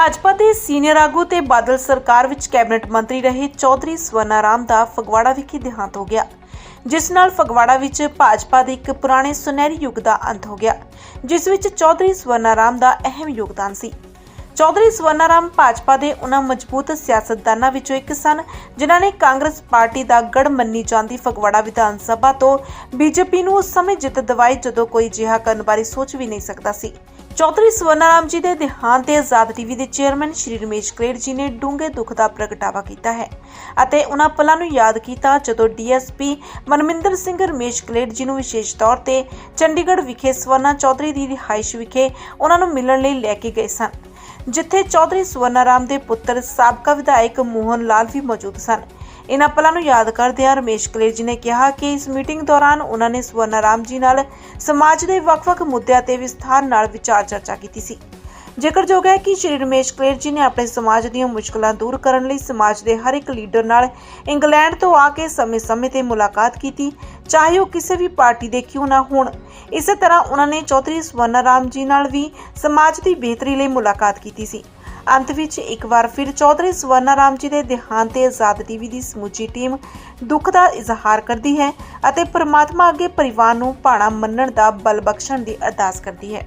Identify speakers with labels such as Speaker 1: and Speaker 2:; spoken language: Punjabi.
Speaker 1: ਭਾਜਪਾ ਦੇ ਸੀਨੀਅਰ ਆਗੂ ਤੇ ਬਾਦਲ ਸਰਕਾਰ ਵਿੱਚ ਕੈਬਨਿਟ ਮੰਤਰੀ ਰਹੇ ਚੌਧਰੀ ਸਵਰਨਾ ਰਾਮ ਦਾ ਫਗਵਾੜਾ ਵਿਖੇ ਦੇਹਾਂਤ ਹੋ ਗਿਆ, ਜਿਸ ਨਾਲ ਫਗਵਾੜਾ ਵਿੱਚ ਭਾਜਪਾ ਦੇ ਇੱਕ ਪੁਰਾਣੇ ਸੁਨਹਿਰੀ ਯੁੱਗ ਦਾ ਅੰਤ ਹੋ ਗਿਆ, ਜਿਸ ਵਿੱਚ ਚੌਧਰੀ ਸਵਰਨਾ ਰਾਮ ਦਾ ਅਹਿਮ ਯੋਗਦਾਨ ਸੀ। ਚੌਧਰੀ ਸਵਰਨਾ ਰਾਮ ਭਾਜਪਾ ਦੇ ਉਹਨਾਂ ਮਜ਼ਬੂਤ ਸਿਆਸਤਦਾਨਾਂ ਵਿੱਚੋਂ ਇੱਕ ਸਨ, ਜਿਨ੍ਹਾਂ ਨੇ ਕਾਂਗਰਸ ਪਾਰਟੀ ਦਾ ਗੜ ਮੰਨੀ ਜਾਂਦੀ ਫਗਵਾੜਾ ਵਿਧਾਨ ਸਭਾ ਤੋਂ ਬੀਜੇਪੀ ਨੂੰ ਉਸ ਸਮੇਂ ਜਿੱਤ ਦਿਵਾਈ ਜਦੋਂ ਕੋਈ ਜਿਹਾ ਕਰਨ ਬਾਰੇ ਸੋਚ ਵੀ ਨਹੀਂ ਸਕਦਾ ਸੀ। ਚੌਧਰੀ ਸਵਰਨਾ ਰਾਮ ਜੀ ਦੇ ਦੇਹਾਂਤ ਤੇ ਆਜ਼ਾਦ ਟੀਵੀ ਦੇ ਚੇਅਰਮੈਨ ਸ਼੍ਰੀ ਰਮੇਸ਼ ਕਲੇਰ ਜੀ ਨੇ ਡੂੰਘੇ ਦੁੱਖ ਦਾ ਪ੍ਰਗਟਾਵਾ ਕੀਤਾ ਹੈ ਅਤੇ ਉਹਨਾਂ ਪਲਾਂ ਨੂੰ ਯਾਦ ਕੀਤਾ ਜਦੋਂ ਡੀਐਸਪੀ ਮਨਮਿੰਦਰ ਸਿੰਘ ਰਮੇਸ਼ ਕਲੇਰ ਜੀ ਨੂੰ ਵਿਸ਼ੇਸ਼ ਤੌਰ ਤੇ ਚੰਡੀਗੜ੍ਹ ਵਿਖੇ ਸਵਰਨਾ ਚੌਧਰੀ ਦੀ ਰਿਹਾਇਸ਼ ਵਿਖੇ ਉਹਨਾਂ ਨੂੰ ਮਿਲਣ ਲਈ ਲੈ ਕੇ ਗਏ ਸਨ। ਜਿੱਥੇ ਚੌਧਰੀ ਸਵਰਨਾ ਰਾਮ ਦੇ ਪੁੱਤਰ ਸਾਬਕਾ ਵਿਧਾਇਕ ਮੋਹਨ ਲਾਲ ਵੀ ਮੌਜੂਦ ਸਨ। ਇਨ੍ਹਾਂ ਪਲਾਂ ਨੂੰ ਯਾਦ ਕਰਦਿਆਂ ਰਮੇਸ਼ ਕਲੇਰ ਜੀ ਨੇ ਕਿਹਾ ਕਿ ਇਸ ਮੀਟਿੰਗ ਦੌਰਾਨ ਉਹਨਾਂ ਨੇ ਸਵਰਨਾ ਰਾਮ ਜੀ ਨਾਲ ਸਮਾਜ ਦੇ ਵੱਖ-ਵੱਖ ਮੁੱਦਿਆਂ ਤੇ ਵਿਸਥਾਰ ਨਾਲ ਵਿਚਾਰ ਚਰਚਾ ਕੀਤੀ ਸੀ। ਜ਼ਿਕਰਯੋਗ ਹੈ ਕਿ ਸ਼੍ਰੀ ਰਮੇਸ਼ ਕਲੇਰ ਜੀ ਨੇ ਆਪਣੇ ਸਮਾਜ ਦੀਆਂ ਮੁਸ਼ਕਲਾਂ ਦੂਰ ਕਰਨ ਲਈ ਸਮਾਜ ਦੇ ਹਰ ਇੱਕ ਲੀਡਰ ਨਾਲ ਇੰਗਲੈਂਡ ਤੋਂ ਆ ਕੇ ਸਮੇਂ-ਸਮੇਂ ਤੇ ਮੁਲਾਕਾਤ ਕੀਤੀ। ਚਾਹੇ ਉਹ ਕਿਸੇ ਵੀ ਪਾਰਟੀ ਦੇ ਕਿਉਂ ਨਾ ਹੋਣ। ਇਸੇ ਤਰ੍ਹਾਂ ਉਹਨਾਂ ਨੇ ਚੌਧਰੀ ਸਵਰਨਾ ਰਾਮ ਜੀ ਨਾਲ ਵੀ ਸਮਾਜ ਦੀ ਬਿਹਤਰੀ ਲਈ ਮੁਲਾਕਾਤ ਕੀਤੀ ਸੀ। ਅੰਤ ਵਿੱਚ ਇੱਕ ਵਾਰ ਫਿਰ ਚੌਧਰੀ ਸਵਰਨਾ ਰਾਮ ਜੀ ਦੇ ਦੇਹਾਂਤ ਤੇ ਆਜ਼ਾਦ ਟੀਵੀ ਦੀ ਸਮੁੱਚੀ ਟੀਮ ਦੁੱਖ ਦਾ ਇਜ਼ਹਾਰ ਕਰਦੀ ਹੈ ਅਤੇ ਪਰਮਾਤਮਾ ਅੱਗੇ ਪਰਿਵਾਰ ਨੂੰ ਭਾਣਾ ਮੰਨਣ ਦਾ ਬਲ ਬਖਸ਼ਣ ਦੀ ਅਰਦਾਸ ਕਰਦੀ ਹੈ।